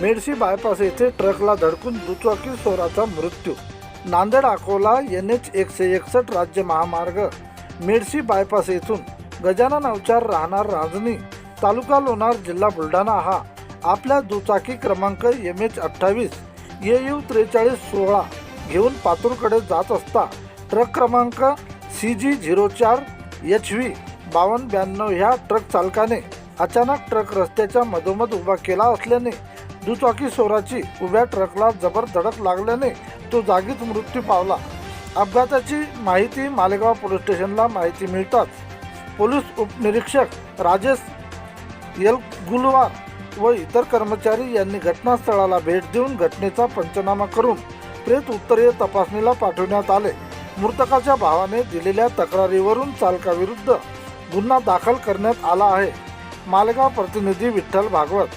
Medshi bypass येथे ट्रकला धडकून दुचाकी सोराचा मृत्यू. नांदेड अकोला एन एच एकशे एकसष्ट राज्य महामार्ग मेडशी बायपास येथून गजानन अवचार राहणार राजनी तालुका लोणार जिल्हा बुलढाणा हा. आपल्या दुचाकी क्रमांक एम एच अठ्ठावीस ए यू त्रेचाळीस सोळा घेऊन पातूरकडे जात असता ट्रक क्रमांक सी जी झिरो चार एच व्ही बावन्न ब्याण्णव ह्या ट्रक चालकाने अचानक ट्रक रस्त्याच्या मधोमध उभा केला असल्याने दुचाकी चोराची उभ्या ट्रकला जबर धडक लागल्याने तो जागीच मृत्यू पावला. अपघाताची माहिती मालेगाव पोलीस स्टेशनला माहिती मिळताच पोलीस उपनिरीक्षक राजेश येलगुलवार व इतर कर्मचारी यांनी घटनास्थळाला भेट देऊन घटनेचा पंचनामा करून प्रेत उत्तरीय तपासणीला पाठवण्यात आले. मृतकाच्या भावाने दिलेल्या तक्रारीवरून चालकाविरुद्ध गुन्हा दाखल करण्यात आला आहे. मालेगाव प्रतिनिधी विठ्ठल भागवत